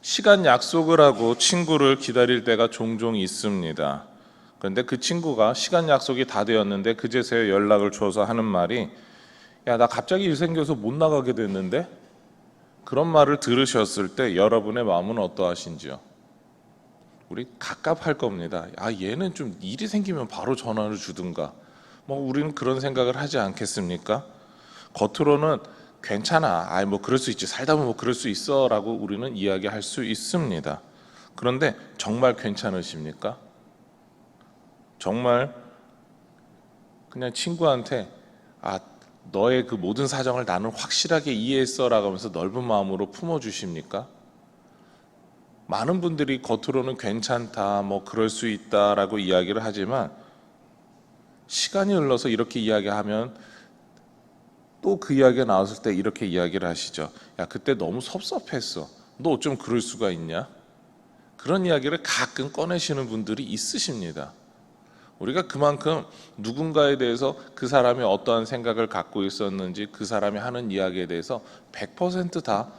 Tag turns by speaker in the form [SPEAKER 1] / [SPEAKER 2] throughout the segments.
[SPEAKER 1] 시간 약속을 하고 친구를 기다릴 때가 종종 있습니다. 그런데 그 친구가 시간 약속이 다 되었는데 그제서야 연락을 줘서 하는 말이 야, 나 갑자기 일 생겨서 못 나가게 됐는데? 그런 말을 들으셨을 때 여러분의 마음은 어떠하신지요? 우리 갑갑할 겁니다. 아, 얘는 좀 일이 생기면 바로 전화를 주든가. 뭐 우리는 그런 생각을 하지 않겠습니까? 겉으로는 괜찮아. 아이 뭐 그럴 수 있지. 살다 보면 뭐 그럴 수 있어라고 우리는 이야기할 수 있습니다. 그런데 정말 괜찮으십니까? 정말 그냥 친구한테 아 너의 그 모든 사정을 나는 확실하게 이해했어라고 하면서 넓은 마음으로 품어 주십니까? 많은 분들이 겉으로는 괜찮다, 뭐 그럴 수 있다라고 이야기를 하지만 시간이 흘러서 이렇게 이야기하면 또 그 이야기가 나왔을 때 이렇게 이야기를 하시죠. 야, 그때 너무 섭섭했어. 너 어쩜 그럴 수가 있냐? 그런 이야기를 가끔 꺼내시는 분들이 있으십니다. 우리가 그만큼 누군가에 대해서 그 사람이 어떠한 생각을 갖고 있었는지 그 사람이 하는 이야기에 대해서 100%다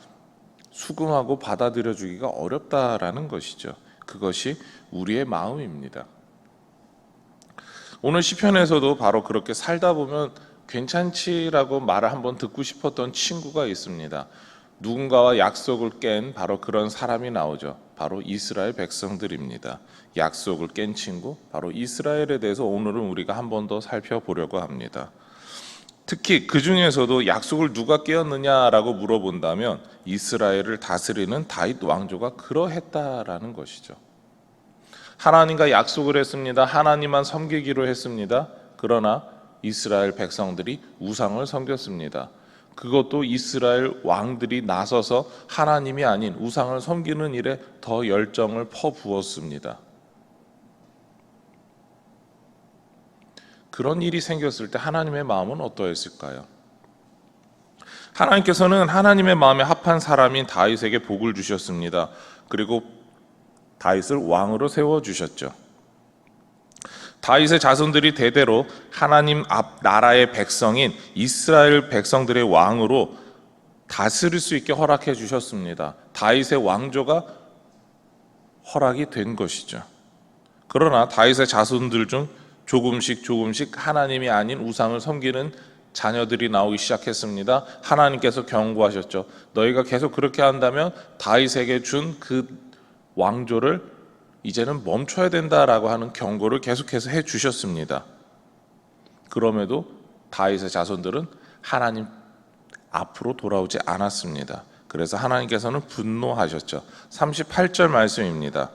[SPEAKER 1] 수긍하고 받아들여 주기가 어렵다라는 것이죠. 그것이 우리의 마음입니다. 오늘 시편에서도 바로 그렇게 살다 보면 괜찮지라고 말을 한번 듣고 싶었던 친구가 있습니다. 누군가와 약속을 깬 바로 그런 사람이 나오죠. 바로 이스라엘 백성들입니다. 약속을 깬 친구, 바로 이스라엘에 대해서 오늘은 우리가 한 번 더 살펴보려고 합니다. 특히 그 중에서도 약속을 누가 깨었느냐라고 물어본다면 이스라엘을 다스리는 다윗 왕조가 그러했다라는 것이죠. 하나님과 약속을 했습니다. 하나님만 섬기기로 했습니다. 그러나 이스라엘 백성들이 우상을 섬겼습니다. 그것도 이스라엘 왕들이 나서서 하나님이 아닌 우상을 섬기는 일에 더 열정을 퍼부었습니다. 그런 일이 생겼을 때 하나님의 마음은 어떠했을까요? 하나님께서는 하나님의 마음에 합한 사람인 다윗에게 복을 주셨습니다. 그리고 다윗을 왕으로 세워 주셨죠. 다윗의 자손들이 대대로 하나님 앞 나라의 백성인 이스라엘 백성들의 왕으로 다스릴 수 있게 허락해 주셨습니다. 다윗의 왕조가 허락이 된 것이죠. 그러나 다윗의 자손들 중 조금씩 조금씩 하나님이 아닌 우상을 섬기는 자녀들이 나오기 시작했습니다. 하나님께서 경고하셨죠. 너희가 계속 그렇게 한다면 다윗에게 준 그 왕조를 이제는 멈춰야 된다라고 하는 경고를 계속해서 해 주셨습니다. 그럼에도 다윗의 자손들은 하나님 앞으로 돌아오지 않았습니다. 그래서 하나님께서는 분노하셨죠. 38절 말씀입니다.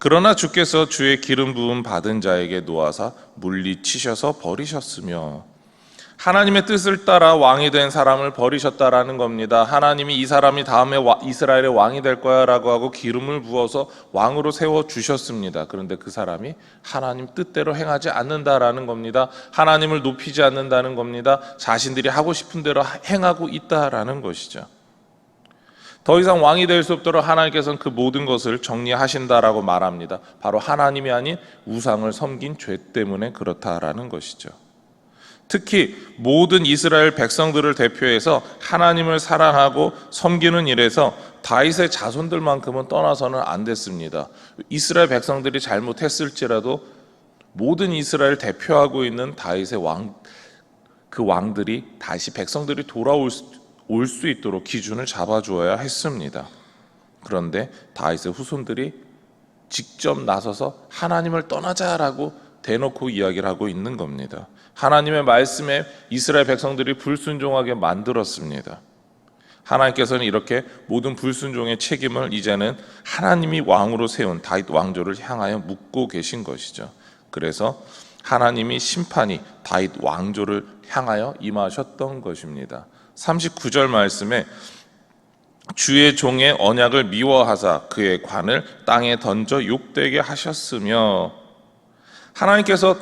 [SPEAKER 1] 그러나 주께서 주의 기름 부음 받은 자에게 놓아서 물리치셔서 버리셨으며 하나님의 뜻을 따라 왕이 된 사람을 버리셨다라는 겁니다. 하나님이 이 사람이 다음에 와- 이스라엘의 왕이 될 거야라고 하고 기름을 부어서 왕으로 세워 주셨습니다. 그런데 그 사람이 하나님 뜻대로 행하지 않는다라는 겁니다. 하나님을 높이지 않는다는 겁니다. 자신들이 하고 싶은 대로 행하고 있다라는 것이죠. 더 이상 왕이 될 수 없도록 하나님께서는 그 모든 것을 정리하신다라고 말합니다. 바로 하나님이 아닌 우상을 섬긴 죄 때문에 그렇다라는 것이죠. 특히 모든 이스라엘 백성들을 대표해서 하나님을 사랑하고 섬기는 일에서 다윗의 자손들만큼은 떠나서는 안 됐습니다. 이스라엘 백성들이 잘못했을지라도 모든 이스라엘 대표하고 있는 다윗의 왕, 그 왕들이 다시 백성들이 돌아올 수, 올수 있도록 기준을 잡아주어야 했습니다. 그런데 다윗의 후손들이 직접 나서서 하나님을 떠나자라고 대놓고 이야기를 하고 있는 겁니다. 하나님의 말씀에 이스라엘 백성들이 불순종하게 만들었습니다. 하나님께서는 이렇게 모든 불순종의 책임을 이제는 하나님이 왕으로 세운 다윗 왕조를 향하여 묻고 계신 것이죠. 그래서 하나님이 심판이 다윗 왕조를 향하여 임하셨던 것입니다. 39절 말씀에 주의 종의 언약을 미워하사 그의 관을 땅에 던져 욕되게 하셨으며 하나님께서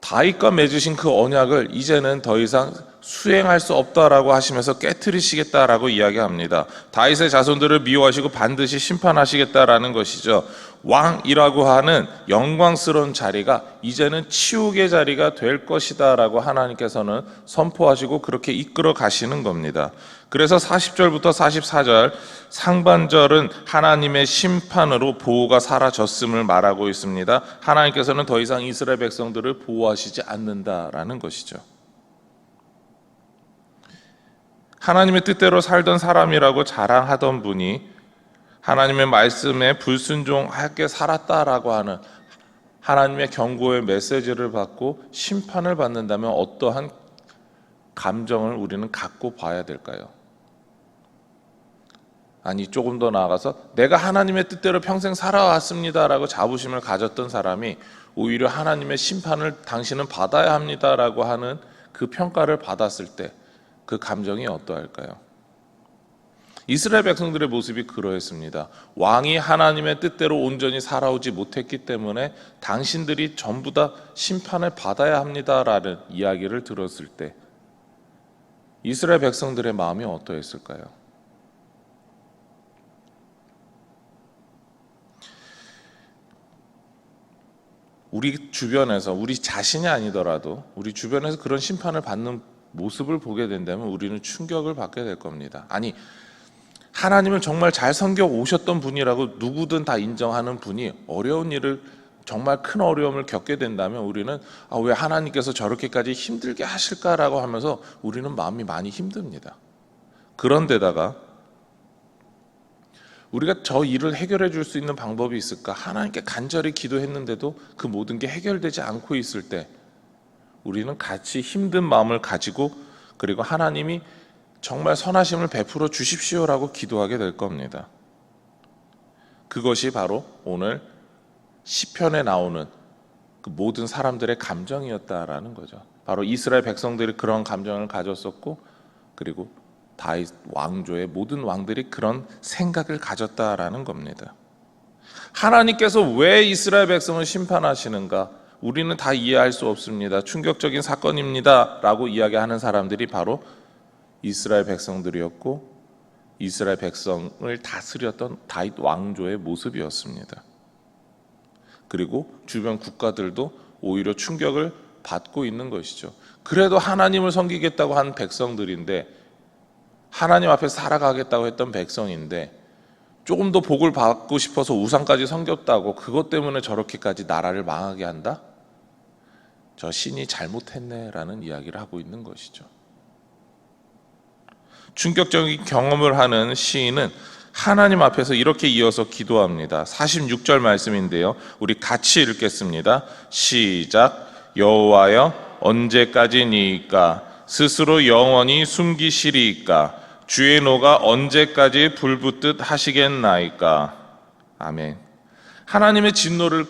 [SPEAKER 1] 다윗과 맺으신 그 언약을 이제는 더 이상 수행할 수 없다라고 하시면서 깨뜨리시겠다라고 이야기합니다. 다윗의 자손들을 미워하시고 반드시 심판하시겠다라는 것이죠. 왕이라고 하는 영광스러운 자리가 이제는 치욕의 자리가 될 것이다라고 하나님께서는 선포하시고 그렇게 이끌어 가시는 겁니다. 그래서 40절부터 44절 상반절은 하나님의 심판으로 보호가 사라졌음을 말하고 있습니다. 하나님께서는 더 이상 이스라엘 백성들을 보호하시지 않는다라는 것이죠. 하나님의 뜻대로 살던 사람이라고 자랑하던 분이 하나님의 말씀에 불순종하게 살았다라고 하는 하나님의 경고의 메시지를 받고 심판을 받는다면 어떠한 감정을 우리는 갖고 봐야 될까요? 아니 조금 더 나아가서 내가 하나님의 뜻대로 평생 살아왔습니다라고 자부심을 가졌던 사람이 오히려 하나님의 심판을 당신은 받아야 합니다라고 하는 그 평가를 받았을 때 그 감정이 어떠할까요? 이스라엘 백성들의 모습이 그러했습니다. 왕이 하나님의 뜻대로 온전히 살아오지 못했기 때문에 당신들이 전부 다 심판을 받아야 합니다라는 이야기를 들었을 때 이스라엘 백성들의 마음이 어떠했을까요? 우리 주변에서 우리 자신이 아니더라도 우리 주변에서 그런 심판을 받는 모습을 보게 된다면 우리는 충격을 받게 될 겁니다. 아니 하나님을 정말 잘 섬겨 오셨던 분이라고 누구든 다 인정하는 분이 어려운 일을 정말 큰 어려움을 겪게 된다면 우리는 아, 왜 하나님께서 저렇게까지 힘들게 하실까라고 하면서 우리는 마음이 많이 힘듭니다. 그런데다가 우리가 저 일을 해결해 줄 수 있는 방법이 있을까? 하나님께 간절히 기도했는데도 그 모든 게 해결되지 않고 있을 때 우리는 같이 힘든 마음을 가지고 그리고 하나님이 정말 선하심을 베풀어 주십시오라고 기도하게 될 겁니다. 그것이 바로 오늘 시편에 나오는 그 모든 사람들의 감정이었다라는 거죠. 바로 이스라엘 백성들이 그런 감정을 가졌었고 그리고 다윗 왕조의 모든 왕들이 그런 생각을 가졌다라는 겁니다. 하나님께서 왜 이스라엘 백성을 심판하시는가? 우리는 다 이해할 수 없습니다. 충격적인 사건입니다 라고 이야기하는 사람들이 바로 이스라엘 백성들이었고 이스라엘 백성을 다스렸던 다윗 왕조의 모습이었습니다. 그리고 주변 국가들도 오히려 충격을 받고 있는 것이죠. 그래도 하나님을 섬기겠다고 한 백성들인데 하나님 앞에 살아가겠다고 했던 백성인데 조금 더 복을 받고 싶어서 우상까지 섬겼다고 그것 때문에 저렇게까지 나라를 망하게 한다? 저 신이 잘못했네라는 이야기를 하고 있는 것이죠. 충격적인 경험을 하는 시인은 하나님 앞에서 이렇게 이어서 기도합니다. 46절 말씀인데요. 우리 같이 읽겠습니다. 시작. 여호와여 언제까지니까 스스로 영원히 숨기시리이까 주의 노가 언제까지 불붙듯 하시겠나이까 아멘. 하나님의 진노를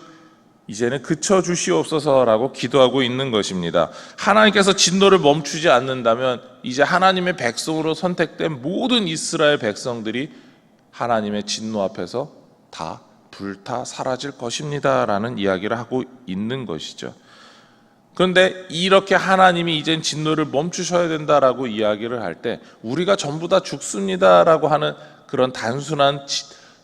[SPEAKER 1] 이제는 그쳐 주시옵소서라고 기도하고 있는 것입니다. 하나님께서 진노를 멈추지 않는다면 이제 하나님의 백성으로 선택된 모든 이스라엘 백성들이 하나님의 진노 앞에서 다 불타 사라질 것입니다라는 이야기를 하고 있는 것이죠. 그런데 이렇게 하나님이 이젠 진노를 멈추셔야 된다라고 이야기를 할 때 우리가 전부 다 죽습니다라고 하는 그런 단순한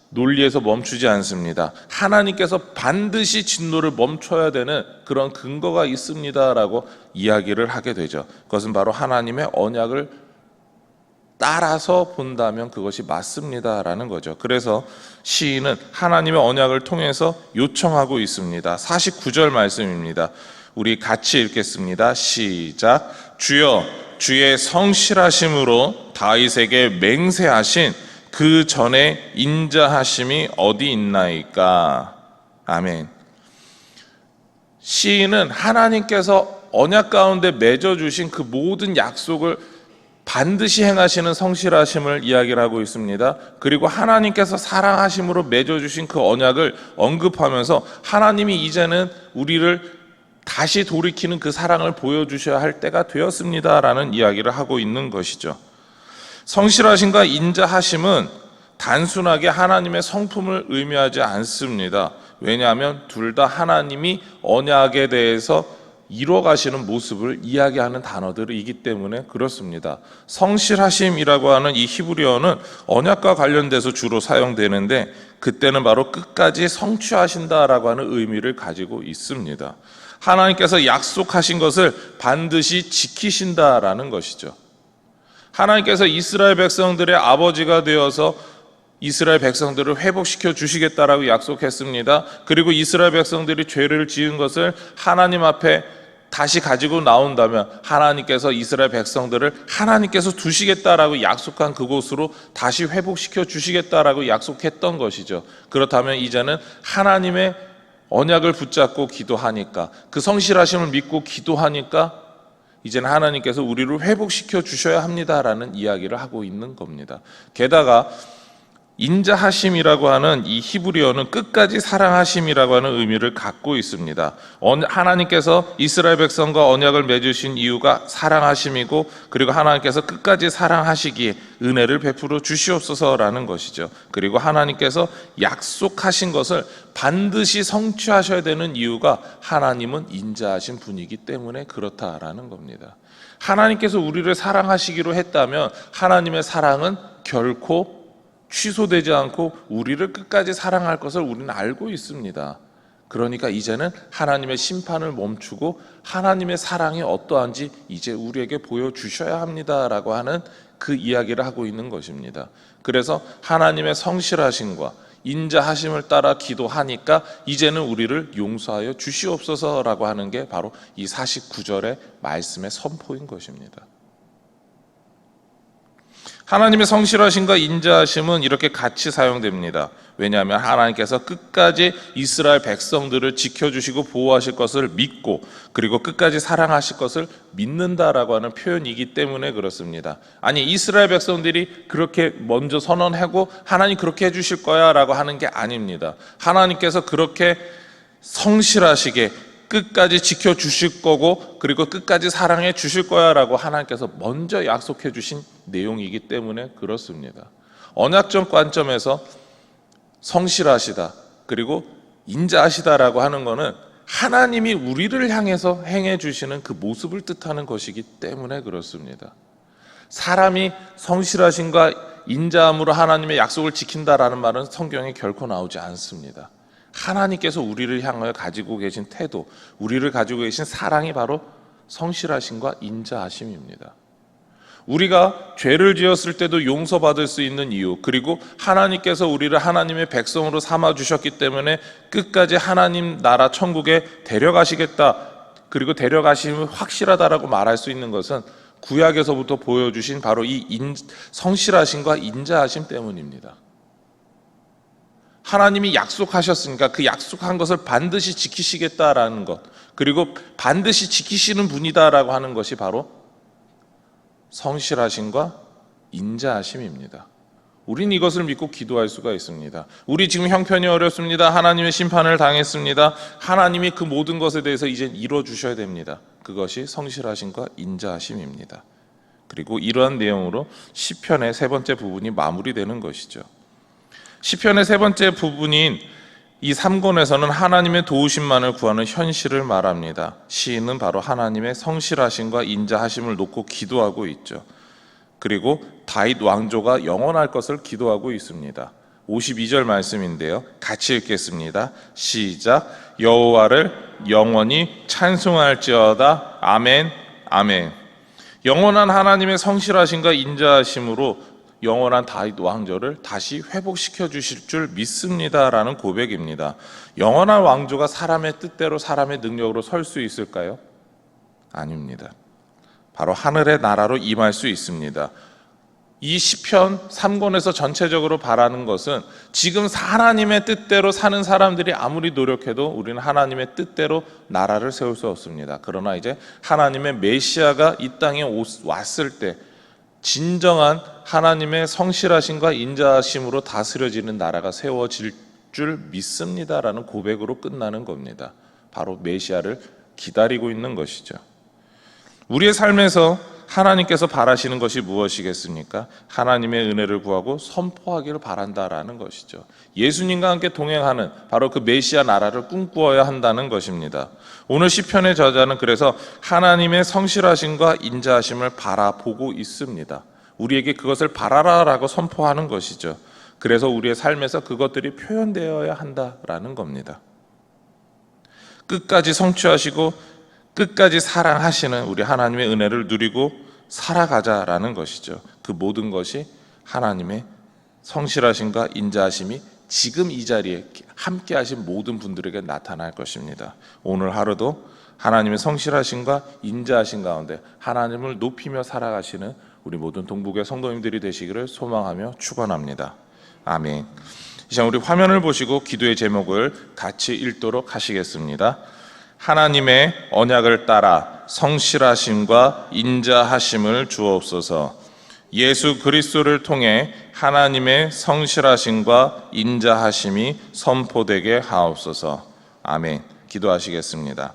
[SPEAKER 1] 논리에서 멈추지 않습니다. 하나님께서 반드시 진노를 멈춰야 되는 그런 근거가 있습니다라고 이야기를 하게 되죠. 그것은 바로 하나님의 언약을 따라서 본다면 그것이 맞습니다라는 거죠. 그래서 시인은 하나님의 언약을 통해서 요청하고 있습니다. 49절 말씀입니다. 우리 같이 읽겠습니다. 시작. 주여 주의 성실하심으로 다윗에게 맹세하신 그 전에 인자하심이 어디 있나이까? 아멘. 시인은 하나님께서 언약 가운데 맺어 주신 그 모든 약속을 반드시 행하시는 성실하심을 이야기를 하고 있습니다. 그리고 하나님께서 사랑하심으로 맺어 주신 그 언약을 언급하면서 하나님이 이제는 우리를 다시 돌이키는 그 사랑을 보여주셔야 할 때가 되었습니다라는 이야기를 하고 있는 것이죠. 성실하심과 인자하심은 단순하게 하나님의 성품을 의미하지 않습니다. 왜냐하면 둘 다 하나님이 언약에 대해서 이뤄가시는 모습을 이야기하는 단어들이기 때문에 그렇습니다. 성실하심이라고 하는 이 히브리어는 언약과 관련돼서 주로 사용되는데 그때는 바로 끝까지 성취하신다라고 하는 의미를 가지고 있습니다. 하나님께서 약속하신 것을 반드시 지키신다라는 것이죠. 하나님께서 이스라엘 백성들의 아버지가 되어서 이스라엘 백성들을 회복시켜 주시겠다라고 약속했습니다. 그리고 이스라엘 백성들이 죄를 지은 것을 하나님 앞에 다시 가지고 나온다면 하나님께서 이스라엘 백성들을 하나님께서 두시겠다라고 약속한 그곳으로 다시 회복시켜 주시겠다라고 약속했던 것이죠. 그렇다면 이제는 하나님의 언약을 붙잡고 기도하니까 그 성실하심을 믿고 기도하니까 이제는 하나님께서 우리를 회복시켜 주셔야 합니다라는 이야기를 하고 있는 겁니다. 게다가 인자하심이라고 하는 이 히브리어는 끝까지 사랑하심이라고 하는 의미를 갖고 있습니다. 언- 하나님께서 이스라엘 백성과 언약을 맺으신 이유가 사랑하심이고 그리고 하나님께서 끝까지 사랑하시기에 은혜를 베풀어 주시옵소서라는 것이죠. 그리고 하나님께서 약속하신 것을 반드시 성취하셔야 되는 이유가 하나님은 인자하신 분이기 때문에 그렇다라는 겁니다. 하나님께서 우리를 사랑하시기로 했다면 하나님의 사랑은 결코 취소되지 않고 우리를 끝까지 사랑할 것을 우리는 알고 있습니다. 그러니까 이제는 하나님의 심판을 멈추고 하나님의 사랑이 어떠한지 이제 우리에게 보여주셔야 합니다라고 하는 그 이야기를 하고 있는 것입니다. 그래서 하나님의 성실하심과 인자하심을 따라 기도하니까 이제는 우리를 용서하여 주시옵소서라고 하는 게 바로 이 49절의 말씀의 선포인 것입니다. 하나님의 성실하심과 인자하심은 이렇게 같이 사용됩니다. 왜냐하면 하나님께서 끝까지 이스라엘 백성들을 지켜주시고 보호하실 것을 믿고 그리고 끝까지 사랑하실 것을 믿는다라고 하는 표현이기 때문에 그렇습니다. 아니 이스라엘 백성들이 그렇게 먼저 선언하고 하나님 그렇게 해주실 거야라고 하는 게 아닙니다. 하나님께서 그렇게 성실하시게 끝까지 지켜 주실 거고 그리고 끝까지 사랑해 주실 거야 라고 하나님께서 먼저 약속해 주신 내용이기 때문에 그렇습니다. 언약적 관점에서 성실하시다 그리고 인자하시다라고 하는 것은 하나님이 우리를 향해서 행해 주시는 그 모습을 뜻하는 것이기 때문에 그렇습니다. 사람이 성실하심과 인자함으로 하나님의 약속을 지킨다라는 말은 성경에 결코 나오지 않습니다. 하나님께서 우리를 향하여 가지고 계신 태도, 우리를 가지고 계신 사랑이 바로 성실하심과 인자하심입니다. 우리가 죄를 지었을 때도 용서받을 수 있는 이유, 그리고 하나님께서 우리를 하나님의 백성으로 삼아 주셨기 때문에 끝까지 하나님 나라 천국에 데려가시겠다, 그리고 데려가심이 확실하다라고 말할 수 있는 것은 구약에서부터 보여주신 바로 이 인, 성실하심과 인자하심 때문입니다. 하나님이 약속하셨으니까 그 약속한 것을 반드시 지키시겠다라는 것, 그리고 반드시 지키시는 분이다라고 하는 것이 바로 성실하심과 인자하심입니다. 우린 이것을 믿고 기도할 수가 있습니다. 우리 지금 형편이 어렵습니다. 하나님의 심판을 당했습니다. 하나님이 그 모든 것에 대해서 이제 이뤄 주셔야 됩니다. 그것이 성실하심과 인자하심입니다. 그리고 이러한 내용으로 시편의 세 번째 부분이 마무리되는 것이죠. 시편의 세 번째 부분인 이 3권에서는 하나님의 도우심만을 구하는 현실을 말합니다. 시인은 바로 하나님의 성실하심과 인자하심을 놓고 기도하고 있죠. 그리고 다윗 왕조가 영원할 것을 기도하고 있습니다. 52절 말씀인데요. 같이 읽겠습니다. 시작. 여호와를 영원히 찬송할지어다. 아멘. 아멘. 영원한 하나님의 성실하심과 인자하심으로 영원한 다윗 왕조를 다시 회복시켜 주실 줄 믿습니다라는 고백입니다. 영원한 왕조가 사람의 뜻대로 사람의 능력으로 설 수 있을까요? 아닙니다. 바로 하늘의 나라로 임할 수 있습니다. 이 시편 3권에서 전체적으로 바라는 것은 지금 하나님의 뜻대로 사는 사람들이 아무리 노력해도 우리는 하나님의 뜻대로 나라를 세울 수 없습니다. 그러나 이제 하나님의 메시아가 이 땅에 왔을 때 진정한 하나님의 성실하심과 인자하심으로 다스려지는 나라가 세워질 줄 믿습니다라는 고백으로 끝나는 겁니다. 바로 메시아를 기다리고 있는 것이죠. 우리의 삶에서 하나님께서 바라시는 것이 무엇이겠습니까? 하나님의 은혜를 구하고 선포하기를 바란다라는 것이죠. 예수님과 함께 동행하는 바로 그 메시아 나라를 꿈꾸어야 한다는 것입니다. 오늘 시편의 저자는 그래서 하나님의 성실하심과 인자하심을 바라보고 있습니다. 우리에게 그것을 바라라라고 선포하는 것이죠. 그래서 우리의 삶에서 그것들이 표현되어야 한다라는 겁니다. 끝까지 성취하시고 끝까지 사랑하시는 우리 하나님의 은혜를 누리고 살아가자라는 것이죠. 그 모든 것이 하나님의 성실하심과 인자하심이 지금 이 자리에 함께 하신 모든 분들에게 나타날 것입니다. 오늘 하루도 하나님의 성실하심과 인자하심 가운데 하나님을 높이며 살아가시는 우리 모든 동북의 성도님들이 되시기를 소망하며 축원합니다. 아멘. 이제 우리 화면을 보시고 기도의 제목을 같이 읽도록 하시겠습니다. 하나님의 언약을 따라 성실하심과 인자하심을 주옵소서. 예수 그리스도를 통해 하나님의 성실하심과 인자하심이 선포되게 하옵소서. 아멘. 기도하시겠습니다.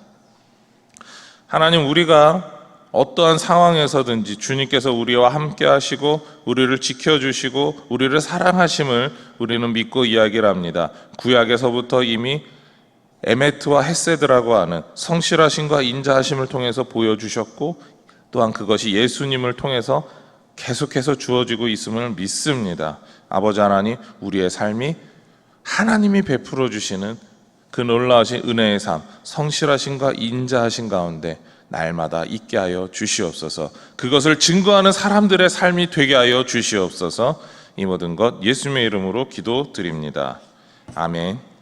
[SPEAKER 1] 하나님 우리가 어떠한 상황에서든지 주님께서 우리와 함께 하시고 우리를 지켜 주시고 우리를 사랑하심을 우리는 믿고 이야기를 합니다. 구약에서부터 이미 에메트와 헤세드라고 하는 성실하심과 인자하심을 통해서 보여주셨고 또한 그것이 예수님을 통해서 계속해서 주어지고 있음을 믿습니다. 아버지 하나님, 우리의 삶이 하나님이 베풀어 주시는 그 놀라우신 은혜의 삶, 성실하심과 인자하심 가운데 날마다 있게 하여 주시옵소서. 그것을 증거하는 사람들의 삶이 되게 하여 주시옵소서. 이 모든 것 예수님의 이름으로 기도드립니다. 아멘.